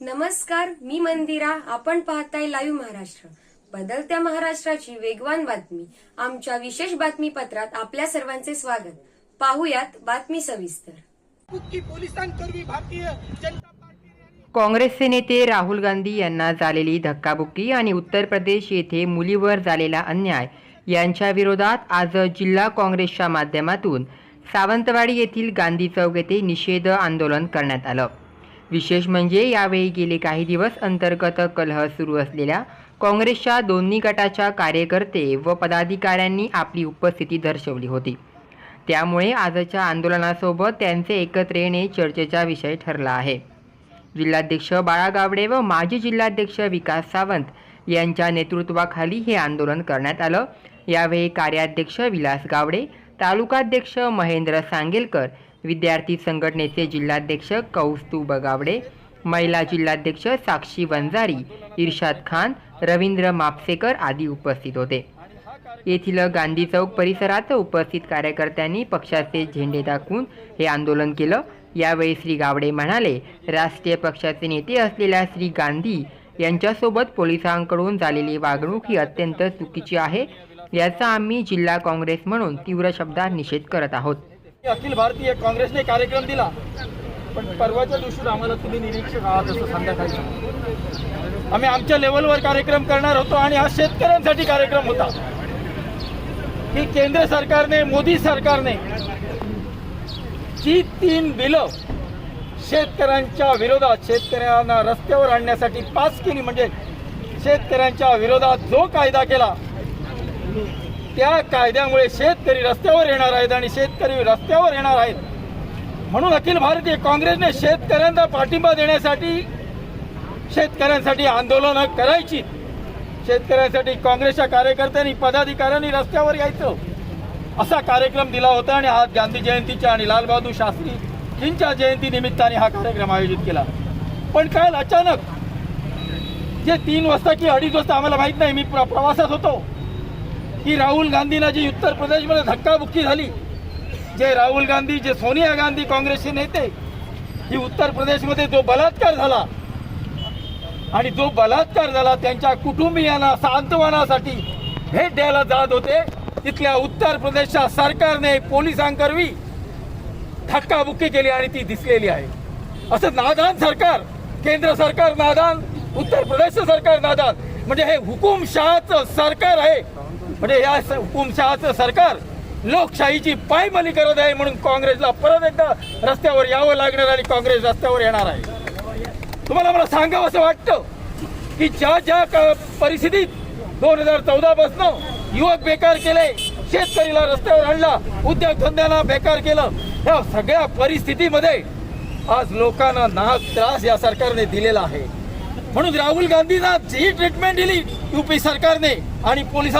नमस्कार मी मंदिरा. आपण पाहताय लाईव्ह महाराष्ट्र. बदलत्या महाराष्ट्राची वेगवान बातमी. आमच्या विशेष बातमीपत्रात आपल्या सर्वांचे स्वागत. पाहुयात बातमी सविस्तर. काँग्रेसचे नेते राहुल गांधी यांना झालेली धक्काबुक्की आणि उत्तर प्रदेश येथे मुलीवर झालेला अन्याय यांच्या विरोधात आज जिल्हा काँग्रेसच्या माध्यमातून सावंतवाडी येथील गांधी चौक येथे निषेध आंदोलन करण्यात आलं. विशेष म्हणजे यावेळी गेले काही दिवस अंतर्गत कलह सुरू असलेल्या काँग्रेसच्या दोन्ही गटाच्या कार्यकर्ते व पदाधिकाऱ्यांनी आपली उपस्थिती दर्शवली होती. त्यामुळे आजच्या आंदोलनासोबत त्यांचे एकत्र येणे चर्चेचा विषय ठरला आहे. जिल्हाध्यक्ष बाळा गावडे व माजी जिल्हाध्यक्ष विकास सावंत यांच्या नेतृत्वाखाली हे आंदोलन करण्यात आलं. यावेळी कार्याध्यक्ष विलास गावडे तालुकाध्यक्ष महेंद्र सांगेलकर विद्यार्थी संघटनेचे जिल्हाध्यक्ष कौस्तू बगावडे महिला जिल्हाध्यक्ष साक्षी वंजारी इर्शाद खान रवींद्र मापसेकर आदी उपस्थित होते. येथील गांधी चौक परिसरात उपस्थित कार्यकर्त्यांनी पक्षाचे झेंडे दाखवून हे आंदोलन केलं. यावेळी श्री गावडे म्हणाले राष्ट्रीय पक्षाचे नेते असलेल्या श्री गांधी यांच्यासोबत पोलिसांकडून झालेली वागणूक ही अत्यंत चुकीची आहे. याचा आम्ही जिल्हा काँग्रेस म्हणून तीव्र शब्दात निषेध करत आहोत. अखिल भारतीय काँग्रेसने कार्यक्रम दिला. पण परवाच्या दिवशी आम्हाला तुम्ही निरीक्षक आहात असं संध्याकाळी आम्ही आमच्या लेवलवर कार्यक्रम करणार होतो आणि हा शेतकऱ्यांसाठी कार्यक्रम होता. की केंद्र सरकारने मोदी सरकारने जी तीन बिलं शेतकऱ्यांच्या विरोधात शेतकऱ्यांना रस्त्यावर आणण्यासाठी पास केली म्हणजे शेतकऱ्यांच्या विरोधात जो कायदा केला त्या कायद्यामुळे शेतकरी रस्त्यावर येणार आहेत आणि शेतकरी रस्त्यावर येणार आहेत. म्हणून अखिल भारतीय काँग्रेसने शेतकऱ्यांना पाठिंबा देण्यासाठी शेतकऱ्यांसाठी आंदोलनं करायची. शेतकऱ्यांसाठी काँग्रेसच्या कार्यकर्त्यांनी पदाधिकाऱ्यांनी रस्त्यावर यायचं. असा कार्यक्रम दिला होता आणि आज गांधी जयंतीच्या आणि लालबहादूर शास्त्रीजींच्या जयंती निमित्ताने हा कार्यक्रम आयोजित केला. पण काल अचानक जे तीन वाजता की अडीच वाजता आम्हाला माहीत नाही मी प्र- प्रवासात होतो. की राहुल गांधींना जी उत्तर प्रदेशमध्ये धक्काबुक्की झाली जे राहुल गांधी जे सोनिया गांधी काँग्रेसचे नेते ही उत्तर प्रदेशमध्ये जो बलात्कार झाला आणि जो बलात्कार झाला त्यांच्या कुटुंबियांना सांत्वनासाठी भेट द्यायला जात होते तिथल्या उत्तर प्रदेशच्या सरकारने पोलिसांकरवी धक्काबुक्की केली आणि ती दिसलेली आहे. असं नादान सरकार केंद्र सरकार नादान उत्तर प्रदेशचं सरकार नादान. म्हणजे हे हुकुमशहाचं सरकार आहे. म्हणजे या हुकुमशहाचं सरकार लोकशाहीची पायमाली करत आहे म्हणून काँग्रेसला परत एकदा रस्त्यावर यावं लागणार आणि काँग्रेस रस्त्यावर येणार आहे. तुम्हाला मला सांगावं असं वाटतं की ज्या ज्या परिस्थितीत दोन हजार चौदा पासनं युवक बेकार केले शेतकरीला रस्त्यावर आणला उद्योगधंद्यांना बेकार केलं या सगळ्या परिस्थितीमध्ये आज लोकांना नाहक त्रास या सरकारने दिलेला आहे. म्हणून राहुल गांधींना जी ट्रीटमेंट दिली युपी सरकारने आणि पोलिसांनी